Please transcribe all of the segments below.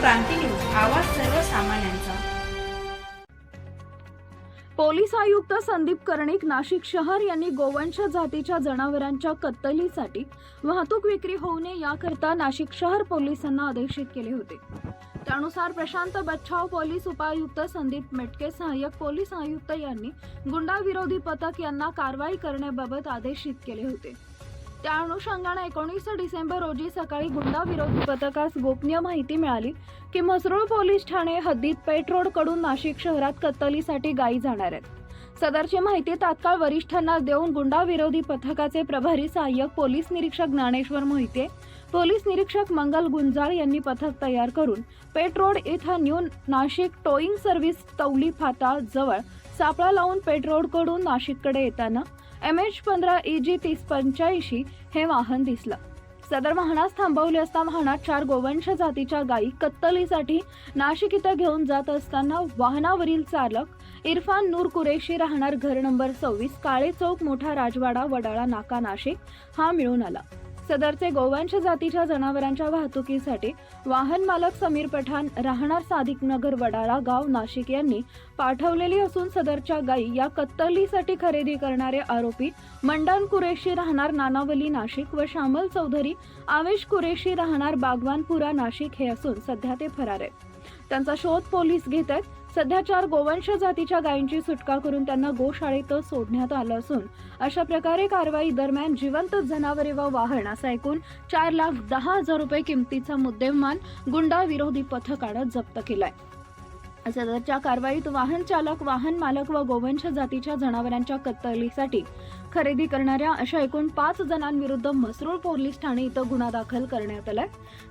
क्रांती news आवाज सर्वसामान्यांचा. Police आयुक्त संदीप कर्णिक नाशिक शहर यांनी गोवंश जातीच्या जनावरांच्या कत्तलीसाठी वाहतूक विक्री होऊ नये याकरता नाशिक शहर पोलिसांना आदेशित केले होते. त्यानुसार प्रशांत बच्छाव पोलीस उपायुक्त संदीप मेटके सहाय्यक पोलीस आयुक्त यांनी गुंडाविरोधी पथक यांना कारवाई करण्याबाबत आदेशित केले होते. त्या अनुषंगाने एकोणीस डिसेंबर रोजी सकाळी गुंडाविरोधी पथकास गोपनीय माहिती मिळाली की मसरूळ पोलीस ठाणे हद्दीत पेठकडून नाशिक शहरात कत्तलीसाठी गायी जाणार आहेत. सदरची माहिती तात्काळ वरिष्ठांना देऊन गुंडाविरोधी पथकाचे प्रभारी सहाय्यक पोलीस निरीक्षक ज्ञानेश्वर मोहिते पोलीस निरीक्षक मंगल गुंजाळ यांनी पथक तयार करून पेट्रोड इथं न्यू नाशिक टोईंग सर्व्हिस तौली फाटा जवळ सापळा लावून पेठ नाशिककडे येताना एम एच पंधरा ई जी तीस पंच्याऐंशी हे वाहन दिसलं. सदर वाहनास थांबवले असता वाहनात चार गोवंश जातीच्या गायी कत्तलीसाठी नाशिक इथं घेऊन जात असताना वाहनावरील चालक इरफान नूर कुरेशी राहणार घर नंबर सव्वीस काळे चौक मोठा राजवाडा वडाळा नाका नाशिक हा मिळून आला. सदरचे गोवंश जातीच्या जनावरांच्या वाहतुकीसाठी वाहन मालक समीर पठाण राहणार साधिक नगर वडाळा गाव नाशिक यांनी पाठवलेली असून सदरच्या गायी या कत्तलीसाठी खरेदी करणारे आरोपी मंडन कुरेशी राहणार नानावली नाशिक व श्यामल चौधरी आवेश कुरेशी राहणार बागवानपुरा नाशिक हे असून सध्या ते फरार आहेत. त्यांचा शोध पोलीस घेत आहेत. सध्या चार गोवंश जातीच्या गायींची सुटका करून त्यांना गोशाळेत सोडण्यात आलं असून अशा प्रकारे कारवाई दरम्यान जिवंत जनावरे व वाहन असा एकूण चार लाख दहा हजार रुपये किमतीचा मुद्देमाल गुंडा विरोधी पथकानं जप्त केलाय. सदरच्या कारवाईत वाहन चालक वाहन मालक व गोवंश जातीच्या जनावरांच्या कत्तलीसाठी खरेदी करणाऱ्या अशा एकूण पाच जणांविरुद्ध मसरूळ पोलीस ठाणे इथं गुन्हा दाखल करण्यात आलाय.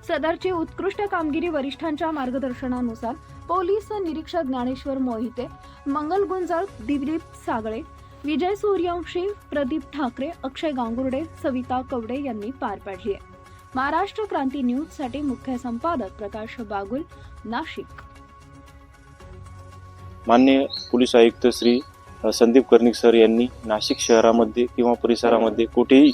सदरची उत्कृष्ट कामगिरी वरिष्ठांच्या मार्गदर्शनानुसार पोलीस निरीक्षक ज्ञानेश्वर मोहिते मंगल गुंजाळ दिलीप सागळे विजय सूर्यवंशी प्रदीप ठाकरे अक्षय गांगुर्डे सविता कवडे यांनी पार पाडली आहे. महाराष्ट्र क्रांती न्यूजसाठी मुख्य संपादक प्रकाश बागुल नाशिक. मान्य पोलीस आयुक्त श्री संदीप कर्णिक सर यांनी नाशिक शहरामध्ये किंवा परिसरामध्ये कुठेही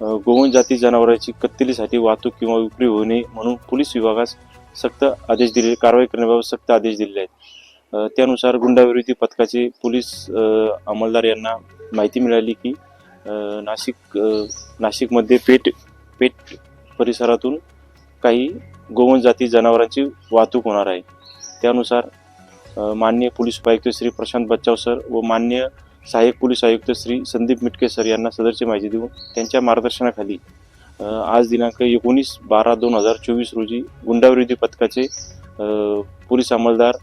गोवन जाती जनावरांची कत्तलीसाठी वाहतूक किंवा विक्री होऊ नये म्हणून पोलीस विभागास सक्त आदेश दिले कारवाई करण्याबाबत सक्त आदेश दिलेले आहेत. त्यानुसार गुंडाविरोधी पथकाचे पोलीस अंमलदार यांना माहिती मिळाली की नाशिक नाशिकमध्ये पेठ पेठ परिसरातून काही गोवन जाती जनावरांची वाहतूक होणार आहे. त्यानुसार माननीय पोलीस उपायुक्त श्री प्रशांत बच्चाव सर व मान्य सहाय्यक पोलीस आयुक्त श्री संदीप मिटके सर यांना सदरची माहिती देऊन त्यांच्या मार्गदर्शनाखाली आज दिनांक एकोणीस बारा दोन हजार चोवीस रोजी गुंडाविरोधी पथकाचे पोलीस अंमलदार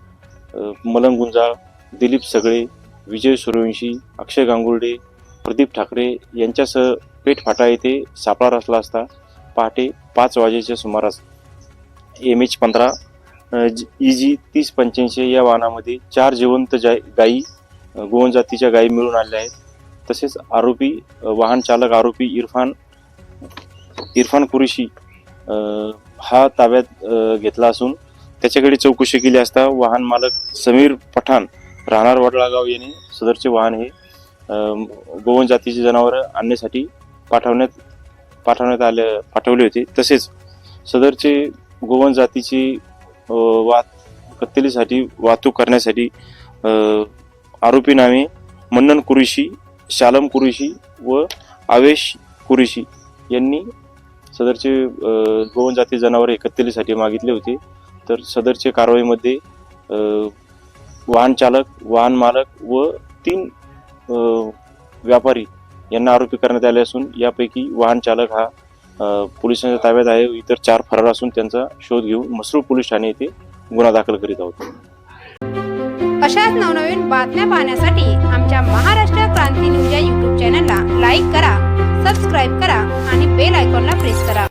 मलंग गुंजाळ दिलीप सगळे विजय सूर्यवंशी अक्षय गांगुर्डे प्रदीप ठाकरे यांच्यासह पेठ फाटा येथे सापळा रचला असता पहाटे पाच वाजेच्या सुमारास एम एच पंधरा ई जी तीस पंच्याऐंशी या वाहनामध्ये चार जिवंत जाय गायी गोवन जातीच्या गायी मिळून आलेल्या आहेत. तसेच आरोपी वाहन चालक आरोपी इरफान इरफान कुरेशी हा ताब्यात घेतला असून त्याच्याकडे चौकशी केली असता वाहन मालक समीर पठाण राहणार वडळागाव यांनी सदरचे वाहन हे गोवन जातीची जनावरं आणण्यासाठी पाठवण्यात पाठवण्यात आले पाठवले होते. तसेच सदरचे गोवन जातीची वाहत कत्तलीसाठी वाहतूक करण्यासाठी आरोपी नावे मन्नन कुरेशी शालम कुरेशी व आवेश कुरेशी यांनी सदरचे गोवन जाती जनावरे कत्तलीसाठी मागितले होते. तर सदरचे कारवाईमध्ये वाहन चालक वाहन मालक व तीन व्यापारी यांना आरोपी करण्यात आले असून यापैकी वाहन चालक हा पोलिसांच्या ताब्यात आहे. इतर चार फरार असून त्यांचा शोध घेऊन मसरूळ पोलीस ठाणे येथे गुन्हा दाखल करीत आहोत. अशाच नवनवीन बातम्या पाहण्यासाठी आमच्या महाराष्ट्र क्रांती न्यूज या युट्यूब चॅनलला लाईक करा सबस्क्राईब करा आणि बेल आयकॉनला प्रेस करा.